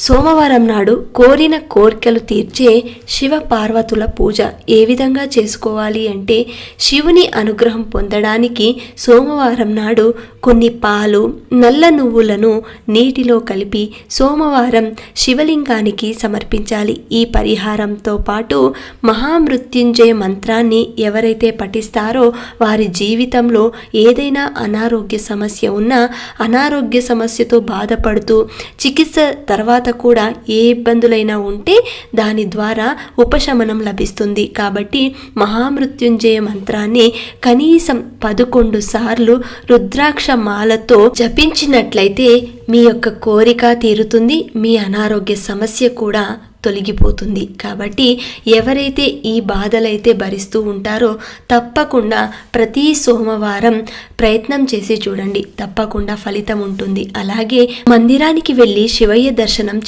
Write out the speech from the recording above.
సోమవారం నాడు కోరిన కోరికలు తీర్చే శివ పార్వతుల పూజ ఏ విధంగా చేసుకోవాలి అంటే శివుని అనుగ్రహం పొందడానికి సోమవారం నాడు కొన్ని పాలు నల్ల నువ్వులను నీటిలో కలిపి సోమవారం శివలింగానికి సమర్పించాలి. ఈ పరిహారంతో పాటు మహామృత్యుంజయ మంత్రాన్ని ఎవరైతే పఠిస్తారో వారి జీవితంలో ఏదైనా అనారోగ్య సమస్య ఉన్నా అనారోగ్య సమస్యతో బాధపడుతూ చికిత్స తర్వాత కూడా ఏ ఇబ్బందులైనా ఉంటే దాని ద్వారా ఉపశమనం లభిస్తుంది. కాబట్టి మహామృత్యుంజయ మంత్రాన్ని కనీసం పదకొండు సార్లు రుద్రాక్ష మాలతో జపించినట్లయితే మీ యొక్క కోరిక తీరుతుంది. మీ అనారోగ్య సమస్య కూడా తొలగిపోతుంది. కాబట్టి ఎవరైతే ఈ బాధలైతే భరిస్తూ ఉంటారో తప్పకుండా ప్రతి సోమవారం ప్రయత్నం చేసి చూడండి. తప్పకుండా ఫలితం ఉంటుంది. అలాగే మందిరానికి వెళ్ళి శివయ్య దర్శనం